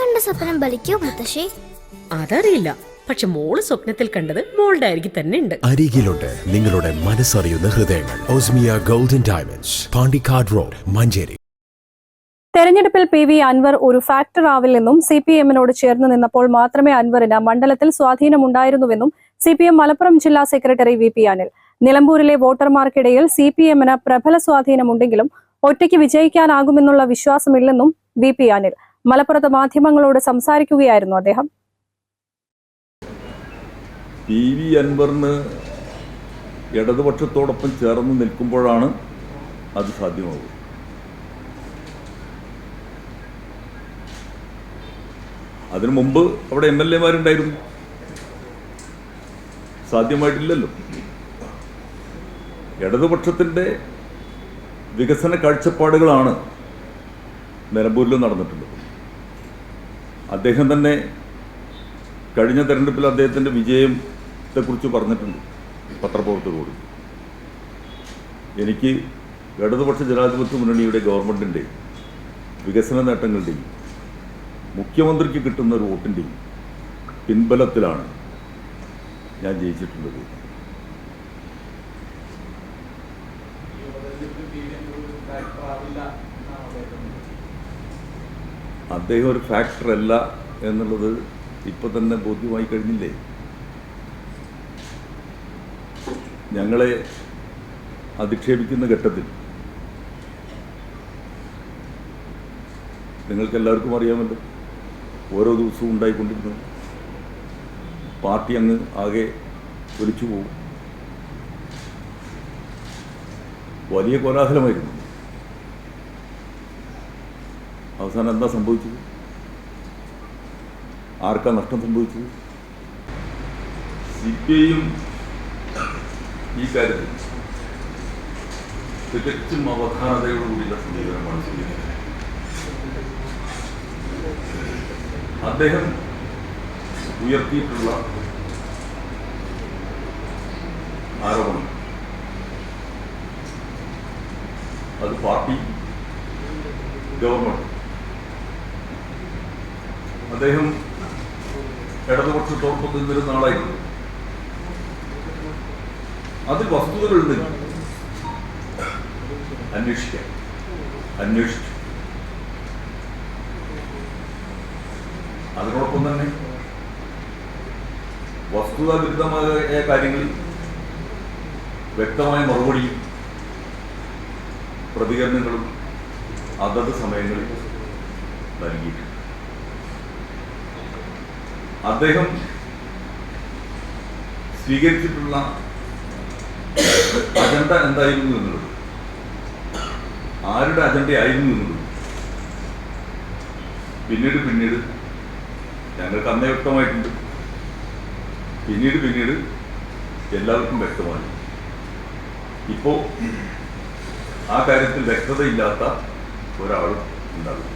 കണ്ട സ്വപ്നം ബലിക്കോ മുത്തശ്ശി? അതറിയില്ല. പക്ഷെ മോൾ സ്വപ്നത്തിൽ കണ്ടത് മോളുടെ അരികിൽ തന്നെ ഉണ്ട്. അരികിലുണ്ട് നിങ്ങളുടെ മനസ്സറിയുന്ന ഹൃദയങ്ങൾ. Osmia golden diamonds Pandikkad road Manjeri. തെരഞ്ഞെടുപ്പിൽ പി വി അൻവർ ഒരു ഫാക്ടർ ആവില്ലെന്നും സി പി എമ്മിനോട് ചേർന്ന് നിന്നപ്പോൾ മാത്രമേ അൻവറിന് മണ്ഡലത്തിൽ സ്വാധീനമുണ്ടായിരുന്നുവെന്നും സി പി എം മലപ്പുറം ജില്ലാ സെക്രട്ടറി വി പി അനിൽ. നിലമ്പൂരിലെ വോട്ടർമാർക്കിടയിൽ സി പി എമ്മിന് പ്രബല സ്വാധീനമുണ്ടെങ്കിലും ഒറ്റയ്ക്ക് വിജയിക്കാനാകുമെന്നുള്ള വിശ്വാസമില്ലെന്നും വി പി അനിൽ. മലപ്പുറത്ത് മാധ്യമങ്ങളോട് സംസാരിക്കുകയായിരുന്നു അദ്ദേഹം. പി വി അൻവറിന് ഇടതുപക്ഷത്തോടൊപ്പം ചേർന്ന് നിൽക്കുമ്പോഴാണ് അത് സാധ്യമാവുക. അതിനു മുമ്പ് അവിടെ എം എൽ എമാരുണ്ടായിരുന്നു. സാധ്യമായിട്ടില്ലല്ലോ. ഇടതുപക്ഷത്തിന്റെ വികസന കാഴ്ചപ്പാടുകളാണ് നിലമ്പൂരിൽ നടന്നിട്ടുള്ളത്. അദ്ദേഹം തന്നെ കഴിഞ്ഞ തെരഞ്ഞെടുപ്പിൽ അദ്ദേഹത്തിന്റെ വിജയത്തെക്കുറിച്ച് പറഞ്ഞിട്ടുണ്ട് പത്രപ്രവർത്തകരോട്. എനിക്ക് ഇടതുപക്ഷ ജനാധിപത്യ മുന്നണിയുടെ ഗവൺമെന്റിന്റെ വികസന നേട്ടങ്ങളുടെയും മുഖ്യമന്ത്രിക്ക് കിട്ടുന്ന ഒരു വോട്ടിന്റെയും പിൻബലത്തിലാണ് ഞാൻ ജയിച്ചിട്ടുള്ളത്. തീരെ ഒരു ഫാക്ടർ അല്ല എന്നുള്ളത് ഇപ്പം തന്നെ ബോധ്യമായി കഴിഞ്ഞില്ലേ? ഞങ്ങളെ അധിക്ഷേപിക്കുന്ന ഘട്ടത്തിൽ. നിങ്ങൾക്ക് എല്ലാവർക്കും അറിയാമല്ലോ ഓരോ ദിവസവും ഉണ്ടായിക്കൊണ്ടിരുന്നു പാർട്ടി അങ്ങ് ആകെ ഒലിച്ചു പോകും വലിയ കോലാഹലമായിരുന്നു. അവസാനം എന്താ സംഭവിച്ചത്? ആർക്കാ നഷ്ടം സംഭവിച്ചത്? സി പി ഐയും ഈ കാര്യത്തിൽ തികച്ചും അവധാനതയോടുകൂടിയുള്ള സമീപനമാണ് സ്വീകരിക്കുന്നത് അദ്ദേഹം ഉയർത്തിയിട്ടുള്ള ആരോപണം. അത് പാർട്ടി ഗവൺമെന്റ് അദ്ദേഹം ഇടതുപക്ഷത്തോടൊപ്പം നിന്നിരുന്ന ആളായിരുന്നു അതിൽ വസ്തുതകളുണ്ട്. അന്വേഷിക്കാം. അന്വേഷിച്ചു. അതിനോടൊപ്പം തന്നെ വസ്തുതാ വിരുദ്ധമായ കാര്യങ്ങളിൽ വ്യക്തമായ മറുപടിയും പ്രതികരണങ്ങളും അതത് സമയങ്ങളിൽ നൽകിയിട്ടുണ്ട്. അദ്ദേഹം സ്വീകരിച്ചിട്ടുള്ള അജണ്ട എന്തായിരുന്നു എന്നുള്ളത്? ആരുടെ അജണ്ടയായിരുന്നു എന്നുള്ളത്? പിന്നീട് പിന്നീട് ഞങ്ങൾക്ക് അന്നേ വ്യക്തമായിട്ടുണ്ട്. പിന്നീട് പിന്നീട് എല്ലാവർക്കും വ്യക്തമായി ഇപ്പോ ആ കാര്യത്തിൽ വ്യക്തതയില്ലാത്ത ഒരാളും ഉണ്ടാകും